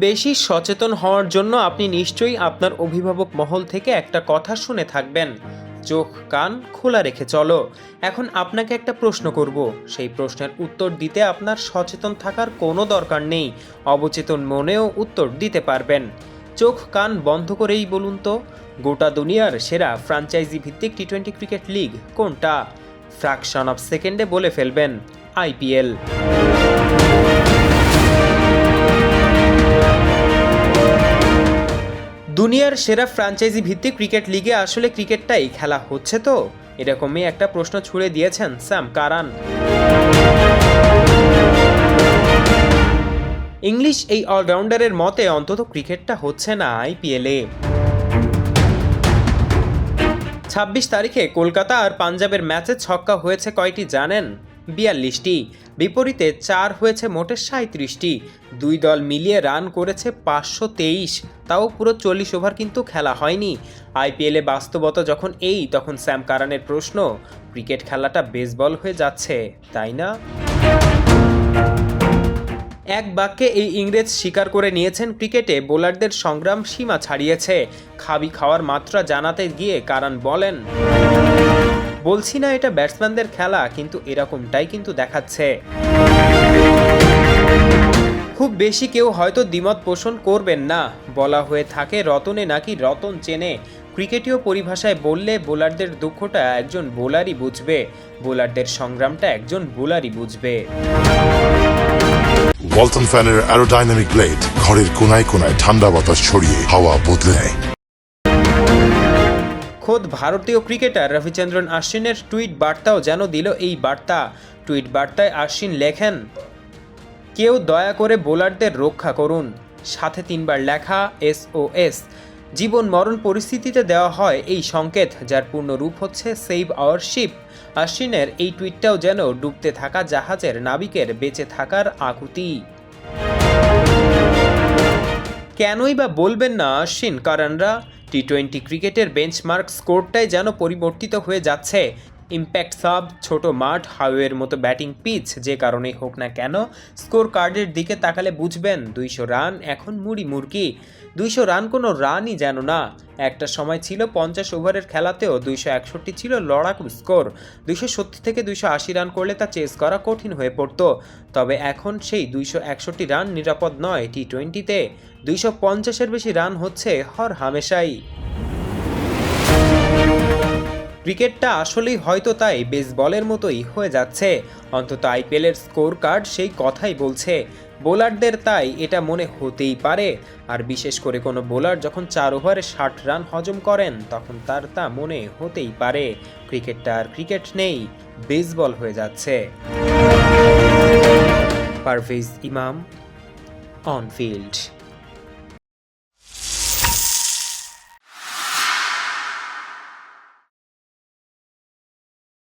বেশি সচেতন হওয়ার জন্য আপনি নিশ্চয়ই আপনার অভিভাবক মহল থেকে একটা কথা শুনে থাকবেন। চোখ, কান খোলা রেখে চলো। এখন আপনাকে একটা প্রশ্ন করব। সেই প্রশ্নের উত্তর দিতে আপনার সচেতন থাকার কোনো দরকার নেই। অবচেতন মনেও উত্তর দিতে পারবেন। চোখ, কান বন্ধ করেই বলুন তো, গোটা দুনিয়ার সেরা ফ্র্যাঞ্চাইজি ভিত্তিক টি টোয়েন্টি ক্রিকেট লিগ কোনটা? ফ্র্যাকশন অফ সেকেন্ডে বলে ফেলবেন আইপিএল দুনিয়ার সেরা ফ্র্যাঞ্চাইজি ভিত্তিক ক্রিকেট লিগে আসলে ক্রিকেটটাই খেলা হচ্ছে তো? এরকমই একটা প্রশ্ন ছুড়ে দিয়েছেন স্যাম কারান। ইংলিশ এই অলরাউন্ডারের মতে অন্তত ক্রিকেটটা হচ্ছে না আইপিএলে ছাব্বিশ তারিখে কলকাতা আর পাঞ্জাবের ম্যাচে ছক্কা হয়েছে কয়টি জানেন? বিয়াল্লিশটি। বিপরীতে চার হয়েছে মোটে সাঁত্রিশটি দুই দল মিলিয়ে রান করেছে পাঁচশো তেইশ। তাও পুরো চল্লিশ ওভার কিন্তু খেলা হয়নি। আইপিএলে বাস্তবতা যখন এই, তখন স্যাম কারানের প্রশ্ন, ক্রিকেট খেলাটা বেসবল হয়ে যাচ্ছে, তাই না? এক বাক্যে এই ইংরেজ স্বীকার করে নিয়েছেন ক্রিকেটে, বোলারদের সংগ্রাম সীমা ছাড়িয়েছে। খাবি খাওয়ার মাত্রা জানাতে গিয়ে কারণ বলেন বলছি না এটা ব্যাটসম্যানদের খেলা, কিন্তু এরকমটাই কিন্তু দেখাচ্ছে। খুব বেশি কেউ হয়তো দ্বিমত পোষণ করবেন না। বলা হয়ে থাকে, রতনে নাকি রতন চেনে। ক্রিকেটীয় পরিভাষায় বললে বোলারদের দুঃখটা একজন বোলারই বুঝবে, বোলারদের সংগ্রামটা একজন বোলারই বুঝবে। ওয়ালটন ফ্যানের অ্যারোডাইনামিক ব্লেড ঘরের কোনায় কোনায় ঠান্ডা বাতাস ছড়িয়ে হাওয়া বদলে খোদ ভারতীয় ক্রিকেটার রবিচন্দ্রন আশ্বিনের টুইট বার্তাও যেন দিল এই বার্তা। টুইট বার্তায় আশ্বিন লেখেন, কেউ দয়া করে বোলারদের রক্ষা করুন। সাথে তিনবার লেখা, এস ও এস। জীবন মরণ পরিস্থিতিতে দেওয়া হয় এই সংকেত, যার পূর্ণ রূপ হচ্ছে সেভ আওয়ার শিপ। আশ্বিনের এই টুইটটাও যেন ডুবতে থাকা জাহাজের নাবিকের বেঁচে থাকার আকুতি। কেনই বা বলবেন না আশ্বিন কারণরা টি টোয়েন্টি ক্রিকেটের বেঞ্চমার্ক স্কোরটাই যেন পরিবর্তিত হয়ে যাচ্ছে। ইম্প্যাক্ট সাব ছোট মাঠ, হাওয়ের মতো ব্যাটিং পিচ যে কারণেই হোক না কেন স্কোর কার্ডের দিকে তাকালে বুঝবেন, দুইশো রান এখন মুড়ি মুরগি। দুইশো রান কোনো রানই যেন না। একটা সময় ছিল পঞ্চাশ ওভারের খেলাতেও দুইশো একষট্টি ছিল লড়াকু স্কোর। দুইশো সত্তর থেকে দুইশো আশি রান করলে তা চেস করা কঠিন হয়ে পড়ত। তবে এখন সেই দুইশো একষট্টি রান নিরাপদ নয় টি টোয়েন্টিতে দুইশো পঞ্চাশের বেশি রান হচ্ছে হর হামেশাই ক্রিকেটটা আসলেই হয়তো তাই বেসবলের মতোই হয়ে যাচ্ছে। অন্তত আইপিএলের স্কোর কার্ড সেই কথাই বলছে। বোলারদের তাই এটা মনে হতেই পারে। আর বিশেষ করে কোনো বোলার যখন চার ওভারে ষাট রান হজম করেন, তখন তার তা মনে হতেই পারে। ক্রিকেটটা আর ক্রিকেট নেই, বেসবল হয়ে যাচ্ছে। পারভেজ ইমাম অন ফিল্ড